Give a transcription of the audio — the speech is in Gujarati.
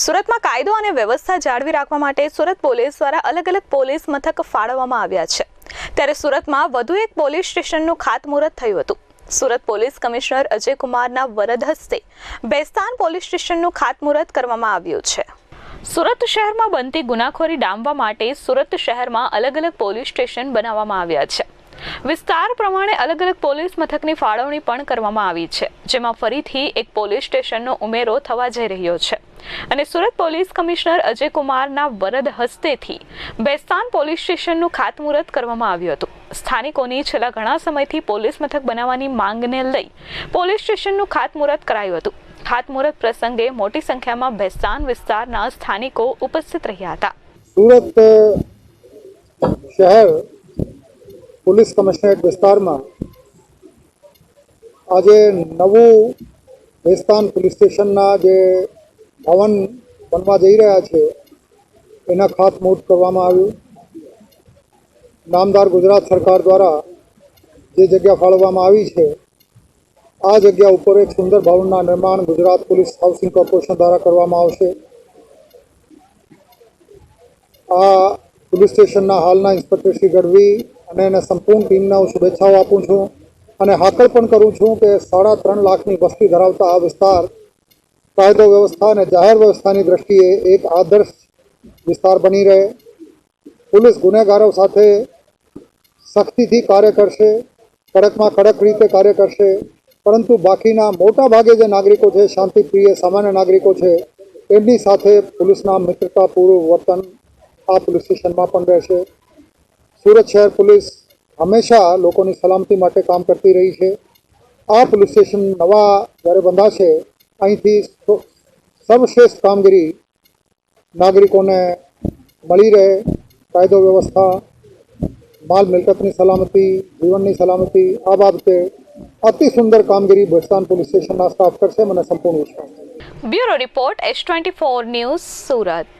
સુરતમાં કાયદો અને વ્યવસ્થા જાળવી રાખવા માટે સુરત પોલીસ દ્વારા અલગ અલગ પોલીસ મથક ફાળવવામાં આવ્યા છે. ત્યારે સુરતમાં વધુ એક પોલીસ સ્ટેશનનું ખાતમુહૂર્ત થયું હતું. સુરત પોલીસ કમિશનર અજય કુમારના વરદ હસ્તે બેસ્તાન પોલીસ સ્ટેશનનું ખાતમુહૂર્ત કરવામાં આવ્યું છે. સુરત શહેરમાં બનતી ગુનાખોરી ડામવા માટે સુરત શહેરમાં અલગ અલગ પોલીસ સ્ટેશન બનાવવામાં આવ્યા છે. વિસ્તાર પ્રમાણે અલગ અલગ પોલીસ મથકની ફાળવણી પણ કરવામાં આવી છે, જેમાં ફરીથી એક પોલીસ સ્ટેશનનો ઉમેરો થવા જઈ રહ્યો છે. અને સુરત પોલીસ કમિશનર અજય કુમારના વરદ હસ્તેથી બેસ્તાન પોલીસ સ્ટેશનનું ખાતમુહૂર્ત કરવામાં આવ્યું હતું. સ્થાનિકોની છેલ્લા ઘણા સમયથી પોલીસ મથક બનાવવાની માંગને લઈ પોલીસ સ્ટેશનનું ખાતમુહૂર્ત કરાયું હતું. ખાતમુહૂર્ત પ્રસંગે મોટી સંખ્યામાં બેસ્તાન વિસ્તારના સ્થાનિકો ઉપસ્થિત રહ્યા હતા. સુરત શહેર પોલીસ કમિશનરેટ વિસ્તારમાં આજે નવું ભેસ્તાન પોલીસ સ્ટેશનના જે ભવન બનવા જઈ રહ્યા છે, એના ખાતમુહૂર્ત કરવામાં આવ્યું. નામદાર ગુજરાત સરકાર દ્વારા જે જગ્યા ફાળવવામાં આવી છે, આ જગ્યા ઉપર એક સુંદર ભવનના નિર્માણ ગુજરાત પોલીસ હાઉસિંગ કોર્પોરેશન દ્વારા કરવામાં આવશે. આ પોલીસ સ્ટેશનના હાલના ઇન્સ્પેક્ટર શ્રી ગઢવી અને એના સંપૂર્ણ ટીમને હું શુભેચ્છાઓ આપું છું અને હાકલ પણ કરું છું કે સાડા ત્રણ લાખની વસ્તી ધરાવતા આ વિસ્તાર કાયદો વ્યવસ્થા અને જાહેર વ્યવસ્થાની દ્રષ્ટિએ એક આદર્શ વિસ્તાર બની રહે. પોલીસ ગુનેગારો સાથે સખ્તીથી કાર્ય કરશે, કડકમાં કડક રીતે કાર્ય કરશે, પરંતુ બાકીના મોટા ભાગે જે નાગરિકો છે, શાંતિપ્રિય સામાન્ય નાગરિકો છે, એમની સાથે પોલીસના મિત્રતાપૂર્વ વર્તન આ પોલીસ સ્ટેશનમાં પણ રહેશે. સુરત શહેર પોલીસ હંમેશા લોકોની સલામતી માટે કામ કરતી રહી છે. આ પોલીસ સ્ટેશન નવા જ્યારે બંધાશે, અહીંથી સ- સર્વશ્રેષ્ઠ કામગીરી નાગરિકોને મળી રહે. કાયદો વ્યવસ્થા, માલ મિલકતની સલામતી, જીવનની સલામતી, આ બાબતે અતિ સુંદર કામગીરી ભેસ્તાન પોલીસ સ્ટેશનના સ્ટાફ કરશે. મને સંપૂર્ણ વિશ્વાસ છે. Bureau report S twenty four news Surat.